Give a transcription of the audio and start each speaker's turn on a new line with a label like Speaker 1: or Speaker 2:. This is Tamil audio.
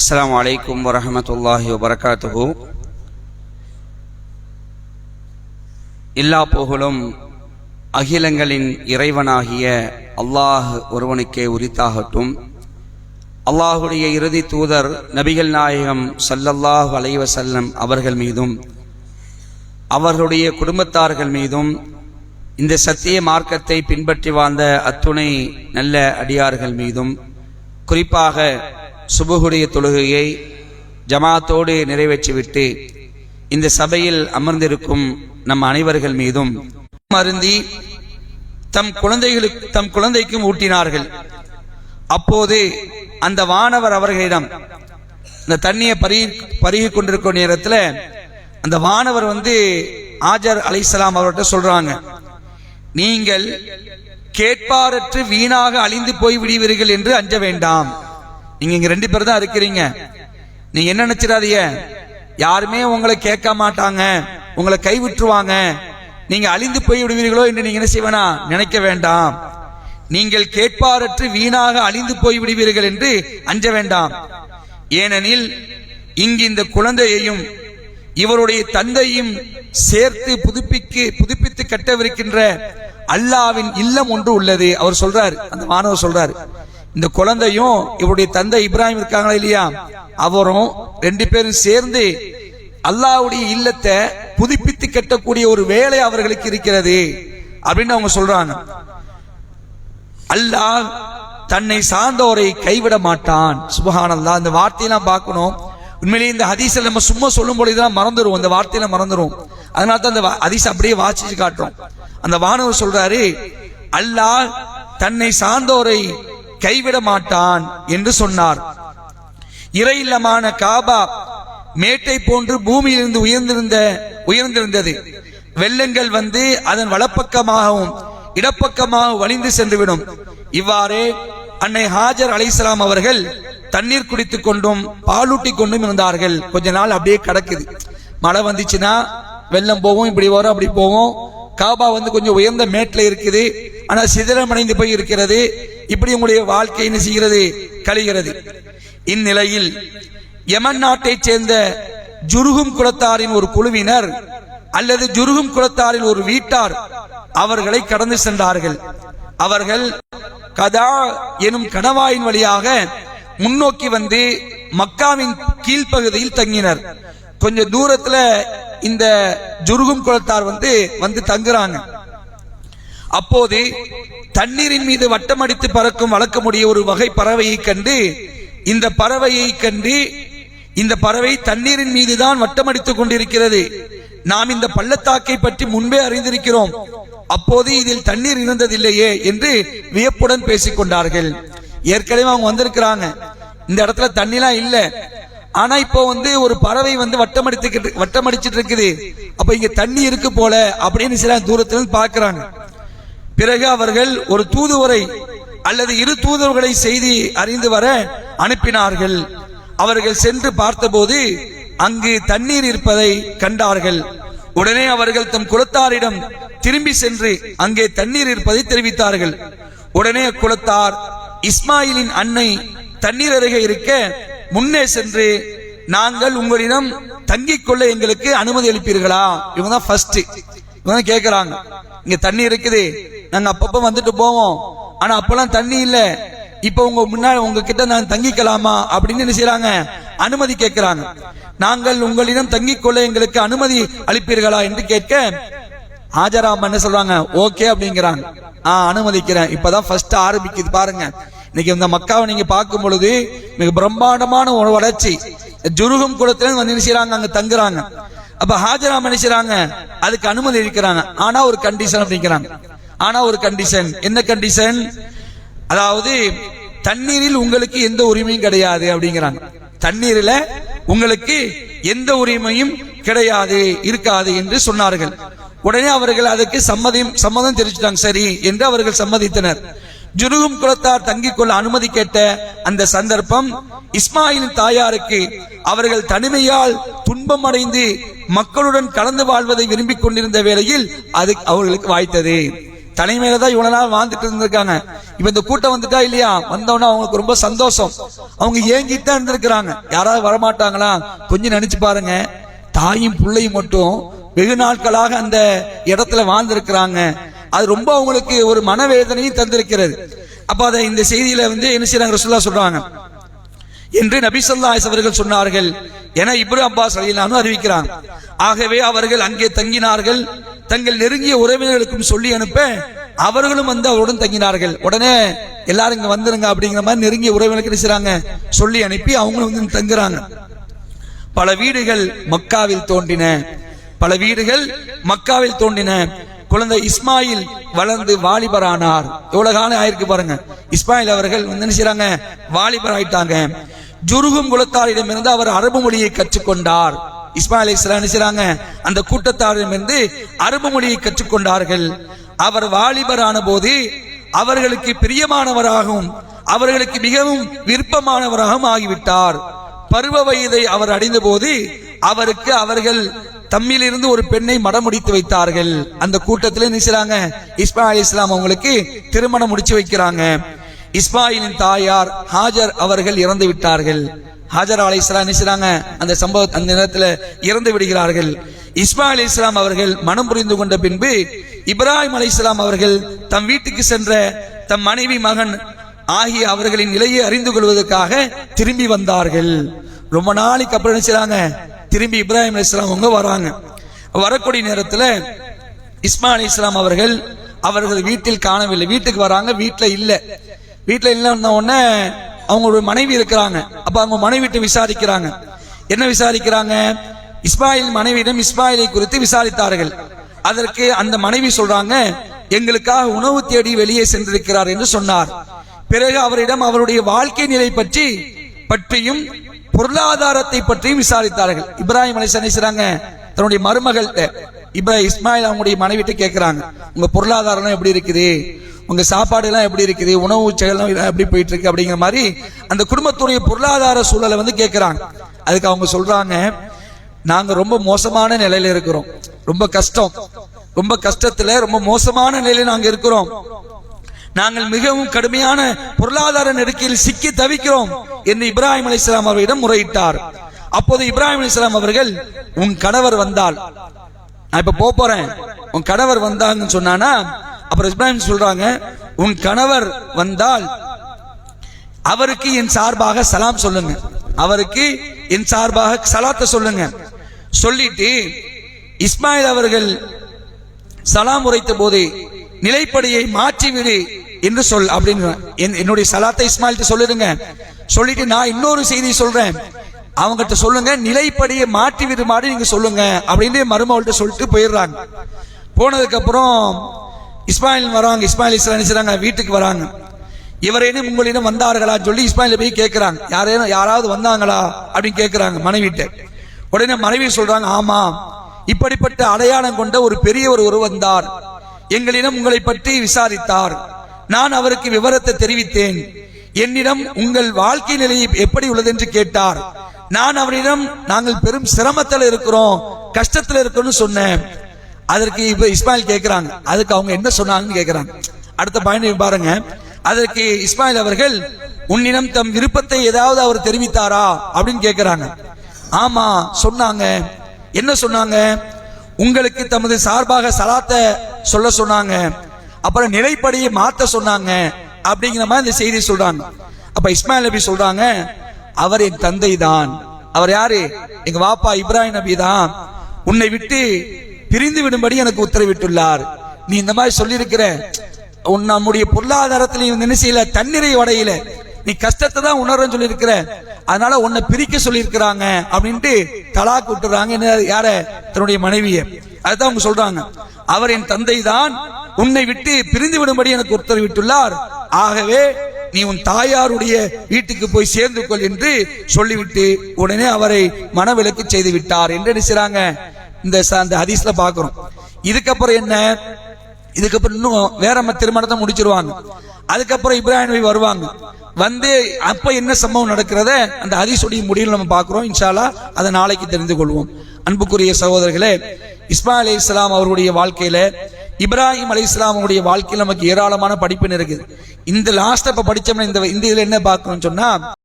Speaker 1: السلام عليكم ورحمة الله وبركاته எல்லா புகழும் அகிலங்களின் இறைவனாகிய அல்லாஹ் ஒருவனுக்கே உரித்தாகட்டும் அல்லாஹுடைய இறுதி தூதர் நபிகள் நாயகம் ஸல்லல்லாஹு அலைஹி வஸல்லம் அவர்கள் மீதும் அவர்களுடைய குடும்பத்தார்கள் மீதும் இந்த சத்திய மார்க்கத்தை பின்பற்றி வாழ்ந்த அத்துணை நல்ல அடியார்கள் மீதும் குறிப்பாக சுபுகுடைய தொழுகையை ஜமாத்தோடு நிறைவேற்றிவிட்டு இந்த சபையில் அமர்ந்திருக்கும் நம் அனைவர்கள் மீதும் அருந்தி தம் குழந்தைகளுக்கு தம் குழந்தைக்கும் ஊட்டினார்கள். அப்போது அந்த வானவர் அவர்களிடம் இந்த தண்ணியை பருகி பருகி கொண்டிருக்கும் நேரத்தில் அந்த வானவர் வந்து ஆஜர் அலிசலாம் அவர்கிட்ட சொல்றாங்க நீங்கள் கேட்பாரற்று வீணாக அழிந்து போய் விடுவீர்கள் என்று அஞ்ச வேண்டாம். நீங்க இங்க ரெண்டு பேர் தான் இருக்கிறீங்க. நீங்க என்ன நினைச்சிடாதீங்க. யாருமே உங்களை கேட்க மாட்டாங்க. உங்களை கைவிட்டுருவாங்க. நீங்க அழிந்து போய் விடுவீர்களோ என்று நீங்க என்ன செய்வேனா? நினைக்க வேண்டாம். நீங்கள் கேட்பாரற்று வீணாக அழிந்து போய் விடுவீர்கள் என்று அஞ்ச வேண்டாம். ஏனெனில் இங்கு இந்த குழந்தையையும் இவருடைய தந்தையும் சேர்த்து புதுப்பிக்கு புதுப்பித்து கட்டவிருக்கின்ற அல்லாவின் இல்லம் ஒன்று உள்ளது. அவர் சொல்றார் அந்த மாணவர் சொல்றார். இந்த குழந்தையும் இவருடைய தந்தை இப்ராஹிம் இருக்காங்களா இல்லையா? அவரும் ரெண்டு பேரும் சேர்ந்து அல்லாவுடைய இல்லத்தை புதுப்பித்து கட்டக்கூடிய ஒரு வேலை அவர்களுக்கு இருக்கிறது அப்படின்னு அவங்க சொல்றாங்க. அல்லாஹ் தன்னை சார்ந்தோரை கைவிட மாட்டான். சுபஹானல்லா இந்த வார்த்தையெல்லாம் பார்க்கணும். உண்மையிலேயே இந்த ஹதீஸில் நம்ம சும்மா சொல்லும் பொழுதுதான் மறந்துடும் அந்த வார்த்தையில மறந்துடும் அதனால தான் அந்த ஹதீஸ் அப்படியே வாசிச்சு காட்டுறோம். அந்த வானவர் சொல்றாரு அல்லாஹ் தன்னை சார்ந்தோரை கைவிட மாட்டான் என்று சொன்னார். இறையில்லமான காபா மேட்டை போன்று பூமியிலிருந்து உயர்ந்திருந்த உயர்ந்திருந்தது. வெள்ளங்கள் வந்து அதன் வலப்பக்கமாகவும் இடப்பக்கமாக வழிந்து சென்றுவிடும். இவ்வாறே அன்னை ஹாஜர் அலைசலாம் அவர்கள் தண்ணீர் குடித்துக் கொண்டும் பாலூட்டி கொண்டும் இருந்தார்கள். கொஞ்ச நாள் அப்படியே கிடக்குது. மழை வந்துச்சுன்னா வெள்ளம் போகும் இப்படி வரும் அப்படி போகும். காபா வந்து கொஞ்சம் உயர்ந்த மேட்டில் இருக்குது. ஆனால் சிதிலமடைந்து போய் இருக்கிறது இப்படி உங்களுடைய வாழ்க்கை என்ன செய்கிறது? கழிகிறது. இந்நிலையில் யமன் நாட்டைச் சேர்ந்த ஜுருகும் குலத்தாரின் ஒரு குழுவினர் அல்லது ஜுருகும் குலத்தாரின் ஒரு வீட்டார் அவர்களை கடந்து சென்றார்கள். அவர்கள் கதா எனும் கணவாயின் வழியாக முன்னோக்கி வந்து மக்காவின் கீழ்ப்பகுதியில் தங்கினர். கொஞ்சம் தூரத்துல இந்த ஜுருகும் குலத்தார் வந்து வந்து தங்குறாங்க. அப்போது தண்ணீரின் மீது வட்டமடித்து பறக்கும் வழக்கமுடைய ஒரு வகை பறவையை கண்டு இந்த பறவையை கண்டு இந்த பறவை தண்ணீரின் மீதுதான் வட்டமடித்துக் கொண்டிருக்கிறது. நாம் இந்த பள்ளத்தாக்கை பற்றி முன்பே அறிந்திருக்கிறோம். அப்போது இதில் தண்ணீர் இருந்ததில்லையே என்று வியப்புடன் பேசிக்கொண்டார்கள் ஏற்கனவே அவங்க வந்திருக்கிறாங்க. இந்த இடத்துல தண்ணிலாம் இல்லை. ஆனா இப்போ வந்து ஒரு பறவை வந்து வட்டமடித்து வட்டமடிச்சிட்டு இருக்குது அப்ப இங்க தண்ணி இருக்கு போல அப்படின்னு சில தூரத்துல இருந்து பிறகு அவர்கள் ஒரு தூதுவரை அல்லது இரு தூதுவர்களை செய்தி அறிந்து வர அனுப்பினார்கள். அவர்கள் சென்று பார்த்தபோது அங்கு தண்ணீர் இருப்பதை கண்டார்கள். உடனே அவர்கள் தம் குலத்தாரிடம் திரும்பி சென்று அங்கே தண்ணீர் இருப்பதை தெரிவித்தார்கள். உடனே குலத்தார் இஸ்மாயிலின் அன்னை தண்ணீர் அருகே இருக்க முன்னே சென்று நாங்கள் உங்களிடம் தங்கிக் கொள்ள எங்களுக்கு அனுமதி அளிப்பீர்களா? இவங்க தான் ஃபர்ஸ்ட் இவங்க தான் கேட்குறாங்க இங்க தண்ணி இருக்குது. நாங்க அப்பப்ப வந்துட்டு போவோம். ஆனா அப்பெல்லாம் தண்ணி இல்ல. இப்ப உங்க முன்னாடி உங்ககிட்ட நான் தங்கிக்கலாமா? அப்படின்னு என்ன செய்யறாங்க அனுமதி கேட்கிறாங்க நாங்கள் உங்களிடம் தங்கிக் கொள்ள எங்களுக்கு அனுமதி அளிப்பீர்களா என்று கேட்க ஆஜராம் என்ன சொல்றாங்க? ஓகே அப்படிங்கிறாங்க. ஆ அனுமதிக்கிறேன். இப்பதான் ஃபர்ஸ்ட் ஆரம்பிக்குது பாருங்க. இன்னைக்கு இந்த மக்காவை நீங்க பார்க்கும் பொழுது மிக பிரம்மாண்டமான ஒரு வளர்ச்சி. ஜுருகம் குளத்துல வந்து என்ன செய்யறாங்க அங்க தங்குறாங்க. அப்ப ஹாஜராம் என்ன அதுக்கு அனுமதி இருக்கிறாங்க. ஆனா ஒரு கண்டிஷன் அப்படிங்கிறாங்க ஆனா ஒரு கண்டிஷன் என்ன கண்டிஷன் அதாவது தண்ணீரில் உங்களுக்கு எந்த உரிமையும் கிடையாது அப்படிங்கிறாங்க. தண்ணீரில் உங்களுக்கு எந்த உரிமையும் கிடையாது இருக்காது என்று சொன்னார்கள். உடனே அவர்கள் அதற்கு சம்மதம் சம்மதம் தெரிவிச்சிட்டாங்க. சரி என்று அவர்கள் சம்மதித்தனர். ஜுருகும் குலத்தார் தங்கிக் கொள்ள அனுமதி கேட்ட அந்த சந்தர்ப்பம் இஸ்மாயிலின் தாயாருக்கு அவர்கள் தனிமையால் துன்பம் அடைந்து மக்களுடன் கலந்து வாழ்வதை விரும்பிக் கொண்டிருந்த வேளையில் அது அவர்களுக்கு வாய்த்தது. தலைமையில தான் இவ்வளவு நாள் வாழ்ந்துட்டு இருந்திருக்காங்க. இப்ப இந்த கூட்டம் வந்துட்டா இல்லையா? வந்தவொடனே அவங்களுக்கு ரொம்ப சந்தோஷம். அவங்க ஏங்கிட்டு தான் இருந்திருக்கிறாங்க. யாராவது வரமாட்டாங்களா? கொஞ்சம் நினைச்சு பாருங்க. தாயும் பிள்ளையும் மட்டும் வெகு நாட்களாக அந்த இடத்துல வாழ்ந்திருக்கிறாங்க. அது ரொம்ப அவங்களுக்கு ஒரு மனவேதனையும் தந்திருக்கிறது. அப்ப அதை இந்த செய்தியில வந்து என்ன செய்யறாங்க ரசூல்லா சொல்றாங்க. என்று நபி அவர்கள் சொன்னார்கள். என இப்ரு அப்பாஸ் அலிலானு அறிவிக்கிறாங்க. ஆகவே அவர்கள் அங்கே தங்கினார்கள். தங்கள் நெருங்கிய உறவினர்களுக்கும் சொல்லி அனுப்ப அவர்களும் வந்து அவருடன் தங்கினார்கள். உடனே எல்லாரும் இங்க வந்துருங்க அப்படிங்கிற மாதிரி நெருங்கிய உறவினர்களுக்கு என்ன செய்றாங்க? சொல்லி அனுப்பி அவங்களும் வந்து தங்குறாங்க. பல வீடுகள் மக்காவில் தோன்றின. பல வீடுகள் மக்காவில் தோன்றின. குழந்தை இஸ்மாயில் வளர்ந்து வாலிபரானார். எவ்வளவு காலம் ஆயிருக்கு பாருங்க. இஸ்மாயில் அவர்கள் வந்து என்ன வாலிபர் ஆயிட்டாங்க ஜுருகும் குலத்தாரிடமிருந்து அவர் அரபு மொழியை கற்றுக்கொண்டார். இஸ்மாயில் அலைஹிஸ்ஸலாம் என்ன செய்றாங்க? அந்த கூட்டத்தாரிடமிருந்து அரபு மொழியை கற்றுக்கொண்டார்கள். அவர் வாலிபரான போது அவர்களுக்கு பிரியமானவராகவும் அவர்களுக்கு மிகவும் விருப்பமானவராகவும் ஆகிவிட்டார். பருவ வயதை அவர் அடைந்த போது அவருக்கு அவர்கள் தம்மிலிருந்து ஒரு பெண்ணை மடமுடித்து வைத்தார்கள். அந்த கூட்டத்தில் என்ன செய்றாங்க? இஸ்மா அலி இஸ்லாம் அவங்களுக்கு திருமணம் முடிச்சு வைக்கிறாங்க. இஸ்மாயிலின் தாயார் ஹாஜர் அவர்கள் இறந்து விட்டார்கள். ஹாஜர் அலி இஸ்லாம் என்ன செய்றாங்க? அந்த சம்பவ அந்த நேரத்தில் இறந்து விடுகிறார்கள். இஸ்மா அலி இஸ்லாம் அவர்கள் மனம் புரிந்து கொண்ட பின்பு இப்ராஹிம் அலி இஸ்லாம் அவர்கள் தம் வீட்டுக்கு சென்ற தம் மனைவி மகன் ஆகிய அவர்களின் நிலையை அறிந்து கொள்வதற்காக திரும்பி வந்தார்கள். ரொம்ப நாளைக்கு அப்புறம் நினைச்சாங்க திரும்பி இப்ராஹிம் அலி இஸ்லாம் அவங்க வராங்க. வரக்கூடிய நேரத்தில் இஸ்மா அலி இஸ்லாம் அவர்கள் அவர்கள் வீட்டில் காணவில்லை. வீட்டுக்கு வராங்க வீட்டில் இல்லை. வீட்டில் இல்லைன்ன உடனே அவங்களுடைய மனைவி இருக்கிறாங்க. அப்போ அவங்க மனைவிட்டு விசாரிக்கிறாங்க. என்ன விசாரிக்கிறாங்க? இஸ்மாயில் மனைவியிடம் இஸ்மாயிலை குறித்து விசாரித்தார்கள். அதற்கு அந்த மனைவி சொல்றாங்க எங்களுக்காக உணவு தேடி வெளியே சென்றிருக்கிறார் என்று சொன்னார். பிறகு அவரிடம் அவருடைய வாழ்க்கை நிலை பற்றி பற்றியும் பொருளாதாரத்தை பற்றியும் விசாரித்தார்கள். இப்ராஹிம் அலி செய்கிறாங்க தன்னுடைய மருமகள் இப்ராஹிம் இஸ்மாயில் அவங்களுடைய மனைவிட்டு கேட்கிறாங்க உங்க பொருளாதாரம் எப்படி இருக்குது? உங்க சாப்பாடு எல்லாம் எப்படி இருக்குது? உணவு செயலாம் எப்படி போயிட்டு இருக்கு அப்படிங்கிற மாதிரி அந்த குடும்பத்துடைய பொருளாதார சூழலை வந்து கேட்கிறாங்க அதுக்கு அவங்க சொல்றாங்க நாங்க ரொம்ப மோசமான நிலையில இருக்கிறோம். ரொம்ப கஷ்டம். ரொம்ப கஷ்டத்துல ரொம்ப மோசமான நிலையில நாங்க இருக்கிறோம். நாங்கள் மிகவும் கடுமையான பொருளாதார நெருக்கியில் சிக்கி தவிக்கிறோம் என்று இப்ராஹிம் அலிஸ்லாம் அவர்களிடம் முறையிட்டார். அப்போது இப்ராஹிம் அலிஸ்லாம் அவர்கள் உன் கணவர் வந்தால். நான் இப்ப போறேன். உன் கணவர் வந்தாங்கன்னு சொன்னானா? அப்புறம் இப்ராஹிம் சொல்றாங்க உன் கணவர் வந்தால் அவருக்கு என் சார்பாக சலாம் சொல்லுங்க. அவருக்கு என் சார்பாக சலாத்தை சொல்லுங்க. சொல்லிட்டு இஸ்மாயில் அவர்கள் சலாம் உரைத்த போது நிலைப்படியை மாற்றிவிடு. என்று சொல் அப்படின்னு என்- என்னுடைய சலாத்தை இஸ்மாயில்கிட்ட சொல்லிடுங்க. சொல்லிட்டு நான் இன்னொரு செய்தி சொல்றேன். அவங்ககிட்ட சொல்லுங்க நிலைப்படியை மாற்றி விடுமாறு நீங்க சொல்லுங்க அப்படின்னு மருமகள்கிட்ட சொல்லிட்டு போயிடுறாங்க. போனதுக்கு அப்புறம் இஸ்மாயில் வராங்க இஸ்மாயில் இஸ்லாம் செய்றாங்க? வீட்டுக்கு வராங்க. இவரேனும் உங்களிடம் வந்தார்களான்னு சொல்லி இஸ்மாயில போய் கேட்கிறாங்க யாரேனும் யாராவது வந்தாங்களா அப்படின்னு கேட்கிறாங்க மனைவிட்ட. உடனே மனைவி சொல்றாங்க ஆமா இப்படிப்பட்ட அடையாளம் கொண்ட ஒரு பெரியவர் ஒரு வந்தார். எங்களிடம் உங்களை பற்றி விசாரித்தார். நான் அவருக்கு விவரத்தை தெரிவித்தேன். என்னிடம் உங்கள் வாழ்க்கை நிலை எப்படி உள்ளது என்று கேட்டார். நான் அவரிடம் நாங்கள் பெரும் சிரமத்தில் இருக்கிறோம் கஷ்டத்தில் இருக்கோம்னு சொன்னேன். அதற்கு இப்ப இஸ்மாயில் கேட்கிறாங்க அதுக்கு அவங்க என்ன சொன்னாங்கன்னு கேட்கிறாங்க அடுத்த பயணம் பாருங்க. அதற்கு இஸ்மாயில் அவர்கள் உன்னிடம் தம் விருப்பத்தை ஏதாவது அவர் தெரிவித்தாரா? அப்படின்னு கேட்கிறாங்க ஆமா சொன்னாங்க. என்ன சொன்னாங்க? உங்களுக்கு தமது சார்பாக சலாத்த சொல்ல சொன்னாங்க. அப்புறம் நிலைப்படியை மாற்ற சொன்னாங்க அப்படிங்கிற மாதிரி இந்த செய்தி சொல்றாங்க. அப்ப இஸ்மாயில் நபி சொல்றாங்க அவர் என் தந்தை தான் அவர் யாரு? எங்க வாப்பா இப்ராஹிம் நபி தான் உன்னை விட்டு பிரிந்து விடும்படி எனக்கு உத்தரவிட்டுள்ளார். நீ இந்த மாதிரி சொல்லியிருக்கிற உன் நம்முடைய பொருளாதாரத்திலையும் நீ செய்யல? தண்ணீரை உடையில நீ கஷ்டத்தை தான் உணர்றன்னு சொல்லியிருக்கிற. அதனால உன்னை பிரிக்க சொல்லியிருக்கிறாங்க. அப்படின்ட்டு தலாக் விட்டுறாங்க. யார? தன்னுடைய மனைவியை. அதுதான் அவங்க சொல்றாங்க. அவர் என் தந்தை தான் உன்னை விட்டு பிரிந்து விடும்படி எனக்கு உத்தரவிட்டுள்ளார் ஆகவே நீ உன் தாயாருடைய வீட்டுக்கு போய் சேர்ந்து கொள் என்று சொல்லிவிட்டு உடனே அவரை மனவிலக்கு செய்து விட்டார். என்று என்ன இந்த அந்த ஹதீஸ்ல பாக்குறோம். இதுக்கப்புறம் என்ன? இதுக்கப்புறம் இன்னும் வேற ம- திருமணத்தை முடிச்சிருவாங்க. அதுக்கப்புறம் இப்ராஹிம் நபி வருவாங்க. வந்து அப்ப என்ன சம்பவம் நடக்கிறத அந்த ஹதீஸுடைய முடிவில் நம்ம பார்க்கிறோம் இன்ஷாலா அதை நாளைக்கு தெரிந்து கொள்வோம். அன்புக்குரிய சகோதரர்களே இஸ்மா அலி இஸ்லாம் அவருடைய வாழ்க்கையில இப்ராஹிம் அலி இஸ்லாமுடைய வாழ்க்கையில் நமக்கு ஏராளமான படிப்புன்னு இருக்குது. இந்த லாஸ்ட் இப்போ படித்தோம்னா இந்த இந்த இதில் என்ன பார்க்கணும்னு சொன்னால்